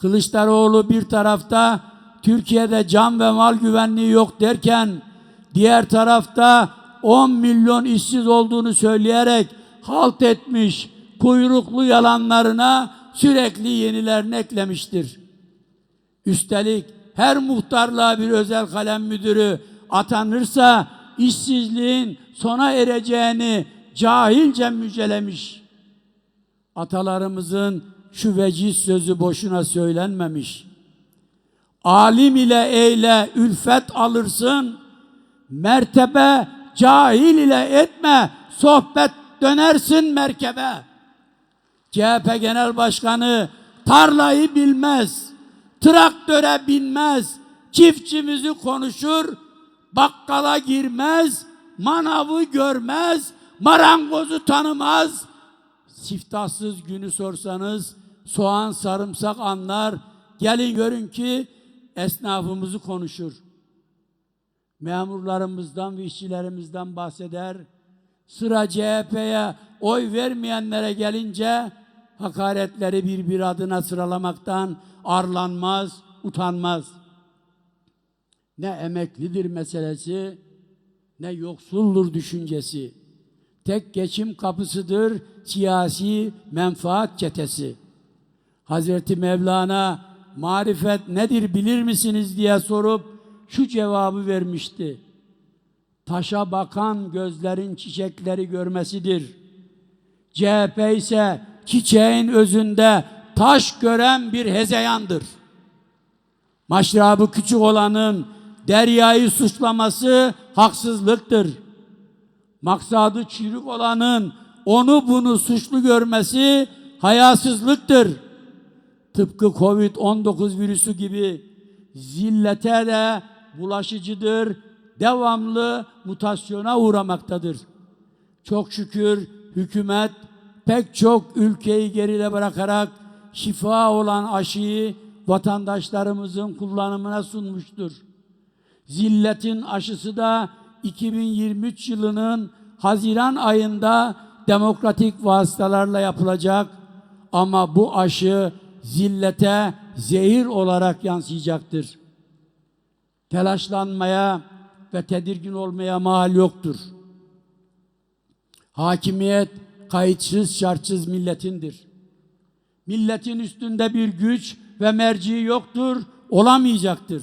Kılıçdaroğlu bir tarafta Türkiye'de can ve mal güvenliği yok derken diğer tarafta 10 milyon işsiz olduğunu söyleyerek halt etmiş kuyruklu yalanlarına sürekli yenilerini eklemiştir. Üstelik her muhtarlığa bir özel kalem müdürü atanırsa işsizliğin sona ereceğini cahilce müjdelemiş. Atalarımızın şu veciz sözü boşuna söylenmemiş. Alim ile eyle ülfet alırsın, mertebe cahil ile etme, sohbet dönersin merkebe. CHP Genel Başkanı tarlayı bilmez, traktöre binmez, çiftçimizi konuşur, bakkala girmez, manavı görmez, marangozu tanımaz. Siftahsız günü sorsanız soğan sarımsak anlar. Gelin görün ki esnafımızı konuşur. Memurlarımızdan ve işçilerimizden bahseder. Sıra CHP'ye oy vermeyenlere gelince hakaretleri bir bir adına sıralamaktan arlanmaz, utanmaz. Ne emeklidir meselesi, ne yoksuldur düşüncesi. Tek geçim kapısıdır siyasi menfaat çetesi. Hazreti Mevlana marifet nedir bilir misiniz diye sorup şu cevabı vermişti. Taşa bakan gözlerin çiçekleri görmesidir. CHP ise çiçeğin özünde taş gören bir hezeyandır. Maşrabı küçük olanın deryayı suçlaması haksızlıktır. Maksadı çürük olanın onu bunu suçlu görmesi hayasızlıktır. Tıpkı Covid-19 virüsü gibi zillete de bulaşıcıdır, devamlı mutasyona uğramaktadır. Çok şükür hükümet pek çok ülkeyi geride bırakarak şifa olan aşıyı vatandaşlarımızın kullanımına sunmuştur. Zilletin aşısı da 2023 yılının Haziran ayında demokratik vasıtalarla yapılacak ama bu aşı zillete zehir olarak yansıyacaktır. Telaşlanmaya ve tedirgin olmaya mahal yoktur. Hakimiyet kayıtsız şartsız milletindir. Milletin üstünde bir güç ve merci yoktur, olamayacaktır.